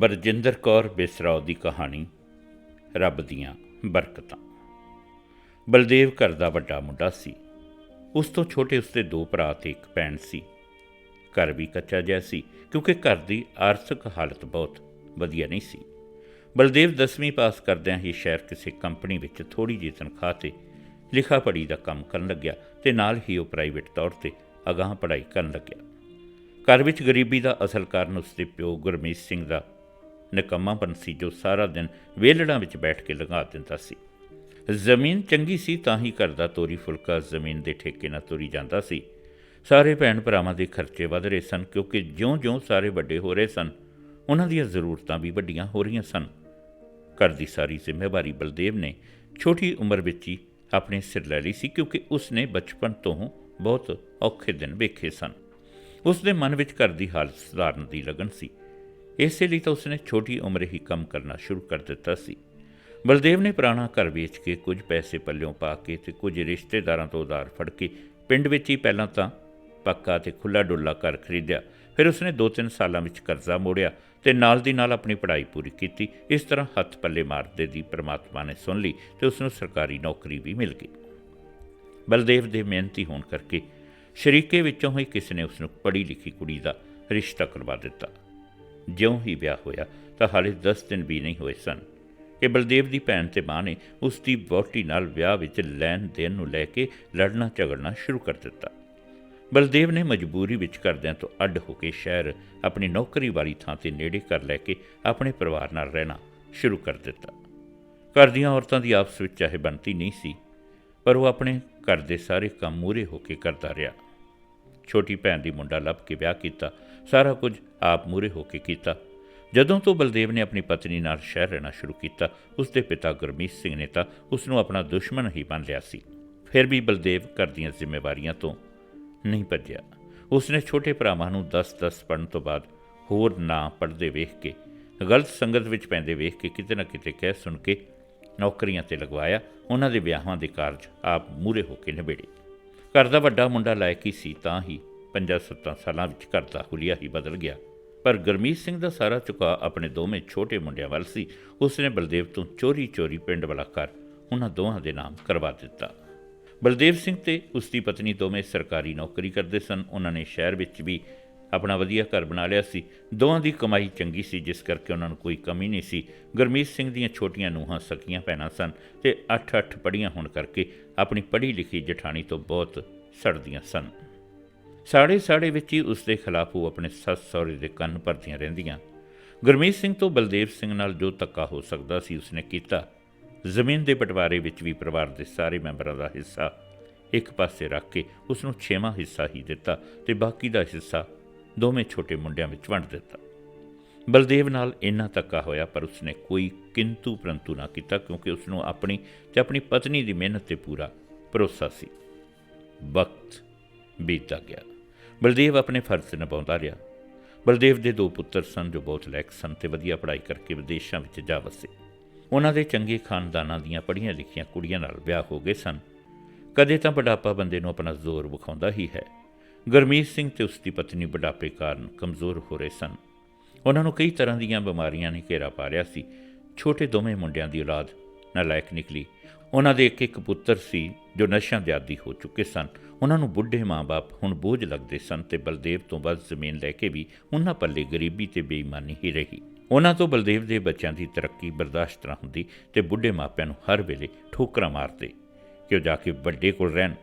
ਬਰਜਿੰਦਰ ਕੌਰ ਬਿਸਰਾਓ ਦੀ ਕਹਾਣੀ, ਰੱਬ ਦੀਆਂ ਬਰਕਤਾਂ। ਬਲਦੇਵ ਘਰ ਦਾ ਵੱਡਾ ਮੁੰਡਾ ਸੀ। ਉਸ ਤੋਂ ਛੋਟੇ ਉਸਦੇ ਦੋ ਭਰਾ ਤੇ ਇੱਕ ਭੈਣ ਸੀ। ਘਰ ਵੀ ਕੱਚਾ ਜਿਹਾ ਸੀ, ਕਿਉਂਕਿ ਘਰ ਦੀ ਆਰਥਿਕ ਹਾਲਤ ਬਹੁਤ ਵਧੀਆ ਨਹੀਂ ਸੀ। ਬਲਦੇਵ 10ਵੀਂ ਪਾਸ ਕਰਦਿਆਂ ਹੀ ਸ਼ਹਿਰ ਕਿਸੇ ਕੰਪਨੀ ਵਿੱਚ ਥੋੜੀ ਜਿਹੀ ਤਨਖਾਹ ਤੇ ਲਿਖਾ ਪੜ੍ਹੀ ਦਾ ਕੰਮ ਕਰਨ ਲੱਗਿਆ ਤੇ ਨਾਲ ਹੀ ਉਹ ਪ੍ਰਾਈਵੇਟ ਤੌਰ ਤੇ ਅਗਾਹ ਪੜ੍ਹਾਈ ਕਰਨ ਲੱਗਿਆ। ਘਰ ਵਿੱਚ ਗਰੀਬੀ ਦਾ ਅਸਲ ਕਾਰਨ ਉਸਦੇ ਪਿਓ ਗੁਰਮੀਤ ਸਿੰਘ ਦਾ ਨਿਕੰਮਾਪਨ ਸੀ ਜੋ ਸਾਰਾ ਦਿਨ ਵੇਲੜਾਂ ਵਿੱਚ ਬੈਠ ਕੇ ਲੰਘਾ ਦਿੰਦਾ ਸੀ। ਜ਼ਮੀਨ ਚੰਗੀ ਸੀ ਤਾਂ ਹੀ ਘਰ ਦਾ ਤੋਰੀ ਫੁਲਕਾ ਜ਼ਮੀਨ ਦੇ ਠੇਕੇ ਨਾਲ ਤੁਰੀ ਜਾਂਦਾ ਸੀ। ਸਾਰੇ ਭੈਣ ਭਰਾਵਾਂ ਦੇ ਖਰਚੇ ਵਧ ਰਹੇ ਸਨ ਕਿਉਂਕਿ ਜਿਉਂ-ਜਿਉਂ ਸਾਰੇ ਵੱਡੇ ਹੋ ਰਹੇ ਸਨ, ਉਹਨਾਂ ਦੀਆਂ ਜ਼ਰੂਰਤਾਂ ਵੀ ਵੱਡੀਆਂ ਹੋ ਰਹੀਆਂ ਸਨ। ਘਰ ਦੀ ਸਾਰੀ ਜ਼ਿੰਮੇਵਾਰੀ ਬਲਦੇਵ ਨੇ ਛੋਟੀ ਉਮਰ ਵਿੱਚ ਹੀ ਆਪਣੇ ਸਿਰ ਲੈ ਲਈ ਸੀ ਕਿਉਂਕਿ ਉਸ ਨੇ ਬਚਪਨ ਤੋਂ ਬਹੁਤ ਔਖੇ ਦਿਨ ਵੇਖੇ ਸਨ। ਉਸ ਦੇ ਮਨ ਵਿੱਚ ਘਰ ਦੀ ਹਾਲਤ ਸੁਧਾਰਨ ਦੀ ਲਗਨ ਸੀ। ਇਸੇ ਲਈ ਤਾਂ ਉਸਨੇ ਛੋਟੀ ਉਮਰ ਹੀ ਕੰਮ ਕਰਨਾ ਸ਼ੁਰੂ ਕਰ ਦਿੱਤਾ ਸੀ। ਬਲਦੇਵ ਨੇ ਪੁਰਾਣਾ ਘਰ ਵੇਚ ਕੇ ਕੁਝ ਪੈਸੇ ਪੱਲਿਓਂ ਪਾ ਕੇ ਤੇ ਕੁਝ ਰਿਸ਼ਤੇਦਾਰਾਂ ਤੋਂ ਉਧਾਰ ਫੜ ਕੇ ਪਿੰਡ ਵਿੱਚ ਹੀ ਪਹਿਲਾਂ ਤਾਂ ਪੱਕਾ ਤੇ ਖੁੱਲਾ ਡੁੱਲਾ ਘਰ ਖਰੀਦਿਆ। ਫਿਰ ਉਸਨੇ 2-3 ਸਾਲਾਂ ਵਿੱਚ ਕਰਜ਼ਾ ਮੋੜਿਆ ਤੇ ਨਾਲ ਦੀ ਨਾਲ ਆਪਣੀ ਪੜ੍ਹਾਈ ਪੂਰੀ ਕੀਤੀ। ਇਸ ਤਰ੍ਹਾਂ ਹੱਥ ਪੱਲੇ ਮਾਰਦੇ ਦੀ ਪ੍ਰਮਾਤਮਾ ਨੇ ਸੁਣ ਲਈ ਤੇ ਉਸ ਨੂੰ ਸਰਕਾਰੀ ਨੌਕਰੀ ਵੀ ਮਿਲ ਗਈ। ਬਲਦੇਵ ਦੇ ਮਿਹਨਤੀ ਹੋਣ ਕਰਕੇ ਸ਼ਰੀਕੇ ਵਿੱਚੋਂ ਹੀ ਕਿਸੇ ਨੇ ਉਸ ਨੂੰ ਪੜ੍ਹੀ ਲਿਖੀ ਕੁੜੀ ਦਾ ਰਿਸ਼ਤਾ ਕਰਵਾ ਦਿੱਤਾ। ਜਿਉਂ ਹੀ ਵਿਆਹ ਹੋਇਆ, ਤਾਂ ਹਾਲੇ 10 ਦਿਨ ਵੀ ਨਹੀਂ ਹੋਏ ਸਨ। ਕਿ ਬਲਦੇਵ ਦੀ ਭੈਣ ਤੇ ਮਾਂ ਨੇ ਉਸ ਦੀ ਵਹੁਟੀ ਨਾਲ ਵਿਆਹ ਵਿੱਚ ਲੈਣ ਦੇਣ ਨੂੰ ਲੈ ਕੇ ਲੜਨਾ ਝਗੜਨਾ ਸ਼ੁਰੂ ਕਰ ਦਿੱਤਾ। ਬਲਦੇਵ ਨੇ ਮਜਬੂਰੀ ਵਿੱਚ ਕਰਦਿਆਂ ਤੋਂ ਅੱਡ ਹੋ ਕੇ ਸ਼ਹਿਰ ਆਪਣੀ ਨੌਕਰੀ ਵਾਲੀ ਥਾਂ ਤੇ ਨੇੜੇ ਕਰ ਲੈ ਕੇ ਆਪਣੇ ਪਰਿਵਾਰ ਨਾਲ ਰਹਿਣਾ ਸ਼ੁਰੂ ਕਰ ਦਿੱਤਾ। ਘਰ ਦੀਆਂ ਔਰਤਾਂ ਦੀ ਆਪਸ ਵਿੱਚ ਚਾਹੇ ਬਣਤੀ ਨਹੀਂ ਸੀ, ਪਰ ਉਹ ਆਪਣੇ ਘਰ ਦੇ ਸਾਰੇ ਕੰਮ ਮੂਰੇ ਹੋ ਕੇ ਕਰਦਾ ਰਿਹਾ। ਛੋਟੀ ਭੈਣ ਦੀ ਮੁੰਡਾ ਲੱਭ ਕੇ ਵਿਆਹ ਕੀਤਾ, ਸਾਰਾ ਕੁਝ ਆਪ ਮੂਰੇ ਹੋ ਕੇ ਕੀਤਾ। ਜਦੋਂ ਤੋਂ ਬਲਦੇਵ ਨੇ ਆਪਣੀ ਪਤਨੀ ਨਾਲ ਸ਼ਹਿਰ ਰਹਿਣਾ ਸ਼ੁਰੂ ਕੀਤਾ ਉਸ ਦੇ ਪਿਤਾ ਗੁਰਮੀਤ ਸਿੰਘ ਨੇ ਤਾਂ ਉਸ ਨੂੰ ਆਪਣਾ ਦੁਸ਼ਮਣ ਹੀ ਮੰਨ ਲਿਆ ਸੀ। ਫਿਰ ਵੀ ਬਲਦੇਵ ਘਰ ਦੀਆਂ ਜ਼ਿੰਮੇਵਾਰੀਆਂ ਤੋਂ ਨਹੀਂ ਭੱਜਿਆ। ਉਸ ਨੇ ਛੋਟੇ ਭਰਾਵਾਂ ਨੂੰ 10-10 ਪੜਨ ਤੋਂ ਬਾਅਦ ਹੋਰ ਨਾ ਪੜਦੇ ਵੇਖ ਕੇ, ਗਲਤ ਸੰਗਤ ਵਿੱਚ ਪੈਂਦੇ ਵੇਖ ਕੇ ਕਿਤੇ ਨਾ ਕਿਤੇ ਕਹਿ ਸੁਣ ਕੇ ਨੌਕਰੀਆਂ ਤੇ ਲਗਵਾਇਆ, ਉਹਨਾਂ ਦੇ ਵਿਆਹਾਂ ਦੇ ਕਾਰਜ ਆਪ ਮੂਰੇ ਹੋ ਕੇ ਨਿਬੇੜੇ। ਘਰ ਦਾ ਵੱਡਾ ਮੁੰਡਾ ਲਾਇਕ ਹੀ ਸੀ ਤਾਂ ਹੀ 5-7 ਸਾਲਾਂ ਵਿੱਚ ਘਰ ਦਾ ਹੁਲੀਆ ਹੀ ਬਦਲ ਗਿਆ। ਪਰ ਗੁਰਮੀਤ ਸਿੰਘ ਦਾ ਸਾਰਾ ਝੁਕਾਅ ਆਪਣੇ ਦੋਵੇਂ ਛੋਟੇ ਮੁੰਡਿਆਂ ਵੱਲ ਸੀ। ਉਸ ਨੇ ਬਲਦੇਵ ਤੋਂ ਚੋਰੀ-ਚੋਰੀ ਪਿੰਡ ਵਾਲਾ ਘਰ ਉਹਨਾਂ ਦੋਹਾਂ ਦੇ ਨਾਮ ਕਰਵਾ ਦਿੱਤਾ। ਬਲਦੇਵ ਸਿੰਘ ਤੇ ਉਸ ਦੀ ਪਤਨੀ ਦੋਵੇਂ ਸਰਕਾਰੀ ਨੌਕਰੀ ਕਰਦੇ ਸਨ। ਉਹਨਾਂ ਨੇ ਸ਼ਹਿਰ ਵਿੱਚ ਵੀ ਆਪਣਾ ਵਧੀਆ ਘਰ ਬਣਾ ਲਿਆ ਸੀ। ਦੋਵਾਂ ਦੀ ਕਮਾਈ ਚੰਗੀ ਸੀ, ਜਿਸ ਕਰਕੇ ਉਹਨਾਂ ਨੂੰ ਕੋਈ ਕਮੀ ਨਹੀਂ ਸੀ। ਗੁਰਮੀਤ ਸਿੰਘ ਦੀਆਂ ਛੋਟੀਆਂ ਨੂੰਹਾਂ ਸਕੀਆਂ ਭੈਣਾਂ ਸਨ ਤੇ 8-8 ਪੜੀਆਂ ਹੋਣ ਕਰਕੇ ਆਪਣੀ ਪੜ੍ਹੀ ਲਿਖੀ ਜਠਾਣੀ ਤੋਂ ਬਹੁਤ ਸੜਦੀਆਂ ਸਨ। ਸਾੜੇ ਸਾੜੇ ਵਿੱਚ ਹੀ ਉਸ ਦੇ ਖਿਲਾਫ ਉਹ ਆਪਣੇ ਸੱਸ ਸਹੁਰੇ ਦੇ ਕੰਨ ਭਰਦੀਆਂ ਰਹਿੰਦੀਆਂ। ਗੁਰਮੀਤ ਸਿੰਘ ਤੋਂ ਬਲਦੇਵ ਸਿੰਘ ਨਾਲ ਜੋ ਤੱਕਾ ਹੋ ਸਕਦਾ ਸੀ, ਉਸਨੇ ਕੀਤਾ। ਜ਼ਮੀਨ ਦੇ ਬਟਵਾਰੇ ਵਿੱਚ ਵੀ ਪਰਿਵਾਰ ਦੇ ਸਾਰੇ ਮੈਂਬਰਾਂ ਦਾ ਹਿੱਸਾ ਇੱਕ ਪਾਸੇ ਰੱਖ ਕੇ ਉਸ ਨੂੰ ਛੇਵਾਂ ਹਿੱਸਾ ਹੀ ਦਿੱਤਾ ਤੇ ਬਾਕੀ ਦਾ ਹਿੱਸਾ ਦੋਵੇਂ ਛੋਟੇ ਮੁੰਡਿਆਂ ਵਿੱਚ ਵੰਡ ਦਿੱਤਾ। ਬਲਦੇਵ ਨਾਲ ਇੰਨਾ ਤੱਕਾ ਹੋਇਆ, ਪਰ ਉਸਨੇ ਕੋਈ ਕਿੰਤੂ ਪ੍ਰੰਤੂ ਨਾ ਕੀਤਾ, ਕਿਉਂਕਿ ਉਸ ਨੂੰ ਆਪਣੀ ਤੇ ਆਪਣੀ ਪਤਨੀ ਦੀ ਮਿਹਨਤ ਤੇ ਪੂਰਾ ਭਰੋਸਾ ਸੀ। ਵਕਤ ਬੀਤਦਾ ਗਿਆ। ਬਲਦੇਵ ਆਪਣੇ ਫਰਜ਼ ਨਿਭਾਉਂਦਾ ਰਿਹਾ। ਬਲਦੇਵ ਦੇ ਦੋ ਪੁੱਤਰ ਸਨ ਜੋ ਬਹੁਤ ਲੈਕ ਸਨ ਤੇ ਵਧੀਆ ਪੜ੍ਹਾਈ ਕਰਕੇ ਵਿਦੇਸ਼ਾਂ ਵਿੱਚ ਜਾ ਵਸੇ। ਉਹਨਾਂ ਦੇ ਚੰਗੇ ਖਾਨਦਾਨਾਂ ਦੀਆਂ ਪੜ੍ਹੀਆਂ ਲਿਖੀਆਂ ਕੁੜੀਆਂ ਨਾਲ ਵਿਆਹ ਹੋ ਗਏ ਸਨ। ਕਦੇ ਤਾਂ ਬੁਢਾਪਾ ਬੰਦੇ ਨੂੰ ਆਪਣਾ ਜ਼ੋਰ ਵਿਖਾਉਂਦਾ ਹੀ ਹੈ। ਗੁਰਮੀਤ ਸਿੰਘ ਤੇ ਉਸ ਦੀ ਪਤਨੀ ਬੁਢਾਪੇ ਕਾਰਨ ਕਮਜ਼ੋਰ ਹੋ ਰਹੇ ਸਨ। ਉਹਨਾਂ ਨੂੰ ਕਈ ਤਰ੍ਹਾਂ ਦੀਆਂ ਬਿਮਾਰੀਆਂ ਨੇ ਘੇਰਾ ਪਾ ਲਿਆ ਸੀ। ਛੋਟੇ ਦੋਵੇਂ ਮੁੰਡਿਆਂ ਦੀ ਔਲਾਦ ਨਲਾਇਕ ਨਿਕਲੀ। ਉਹਨਾਂ ਦੇ ਇੱਕ ਇੱਕ ਪੁੱਤਰ ਸੀ ਜੋ ਨਸ਼ਿਆਂ ਦੇ ਆਦੀ ਹੋ ਚੁੱਕੇ ਸਨ। ਉਹਨਾਂ ਨੂੰ ਬੁੱਢੇ ਮਾਂ-ਬਾਪ ਹੁਣ ਬੋਝ ਲੱਗਦੇ ਸਨ ਤੇ ਬਲਦੇਵ ਤੋਂ ਵੱਧ ਜ਼ਮੀਨ ਲੈ ਕੇ ਵੀ ਉਹਨਾਂ ਪੱਲੇ ਗਰੀਬੀ ਤੇ ਬੇਈਮਾਨੀ ਹੀ ਰਹੀ। ਉਹਨਾਂ ਤੋਂ ਬਲਦੇਵ ਦੇ ਬੱਚਿਆਂ ਦੀ ਤਰੱਕੀ ਬਰਦਾਸ਼ਤ ਨਾ ਹੁੰਦੀ ਤੇ ਬੁੱਢੇ ਮਾਪਿਆਂ ਨੂੰ ਹਰ ਵੇਲੇ ਠੋਕਰਾਂ ਮਾਰਦੇ ਕਿ ਉਹ ਜਾ ਕੇ ਵੱਡੇ ਕੋਲ ਰਹਿਣ।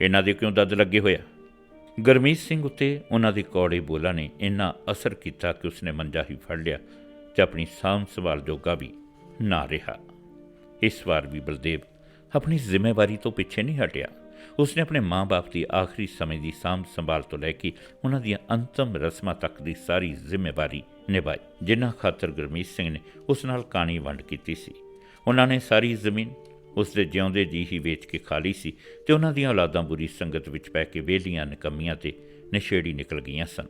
ਇਹਨਾਂ ਦੇ ਕਿਉਂ ਦੱਦ ਲੱਗੇ ਹੋਇਆ ਗੁਰਮੀਤ ਸਿੰਘ ਉੱਤੇ ਉਹਨਾਂ ਦੇ ਕੌੜੇ ਬੋਲਾਂ ਨੇ ਇੰਨਾ ਅਸਰ ਕੀਤਾ ਕਿ ਉਸਨੇ ਮੰਜਾ ਹੀ ਫੜ ਲਿਆ ਤੇ ਆਪਣੀ ਸਾਂਭ ਸੰਭਾਲ ਜੋਗਾ ਵੀ ਨਾ ਰਿਹਾ। ਇਸ ਵਾਰ ਵੀ ਬਲਦੇਵ ਆਪਣੀ ਜ਼ਿੰਮੇਵਾਰੀ ਤੋਂ ਪਿੱਛੇ ਨਹੀਂ ਹਟਿਆ। ਉਸਨੇ ਆਪਣੇ ਮਾਂ-ਬਾਪ ਦੀ ਆਖਰੀ ਸਮੇਂ ਦੀ ਸਾਂਭ ਸੰਭਾਲ ਤੋਂ ਲੈ ਕੇ ਉਹਨਾਂ ਦੀਆਂ ਅੰਤਮ ਰਸਮਾਂ ਤੱਕ ਦੀ ਸਾਰੀ ਜ਼ਿੰਮੇਵਾਰੀ ਨਿਭਾਈ ਜਿਨ੍ਹਾਂ ਖਾਤਰ ਗੁਰਮੀਤ ਸਿੰਘ ਨੇ ਉਸ ਨਾਲ ਕਾਣੀ ਵੰਡ ਕੀਤੀ ਸੀ। ਉਹਨਾਂ ਨੇ ਸਾਰੀ ਜ਼ਮੀਨ ਉਸ ਦੇ ਜਿਉਂਦੇ ਜੀ ਹੀ ਵੇਚ ਕੇ ਖਾਲੀ ਸੀ ਤੇ ਉਹਨਾਂ ਦੀਆਂ ਔਲਾਦਾਂ ਬੁਰੀ ਸੰਗਤ ਵਿੱਚ ਪੈ ਕੇ ਵੇਲੀਆਂ ਨਕਮੀਆਂ ਤੇ ਨਸ਼ੇੜੀ ਨਿਕਲ ਗਈਆਂ ਸਨ।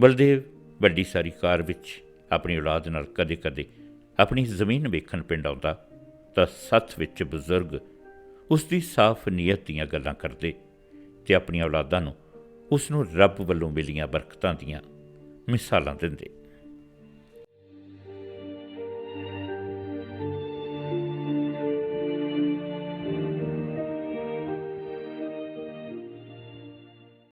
ਬਲਦੇਵ ਵੱਡੀ ਸਾਰੀ ਕਾਰ ਵਿੱਚ ਆਪਣੀ ਔਲਾਦ ਨਾਲ ਕਦੇ-ਕਦੇ ਆਪਣੀ ਜ਼ਮੀਨ ਵੇਖਣ ਪਿੰਡ ਆਉਂਦਾ ਤਾਂ ਸੱਥ ਵਿੱਚ ਬਜ਼ੁਰਗ ਉਸ ਦੀ ਸਾਫ਼ ਨੀਅਤ ਦੀਆਂ ਗੱਲਾਂ ਕਰਦੇ ਤੇ ਆਪਣੀਆਂ ਔਲਾਦਾਂ ਨੂੰ ਉਸ ਨੂੰ ਰੱਬ ਵੱਲੋਂ ਮਿਲੀਆਂ ਬਰਕਤਾਂ ਦੀਆਂ ਮਿਸਾਲਾਂ ਦਿੰਦੇ।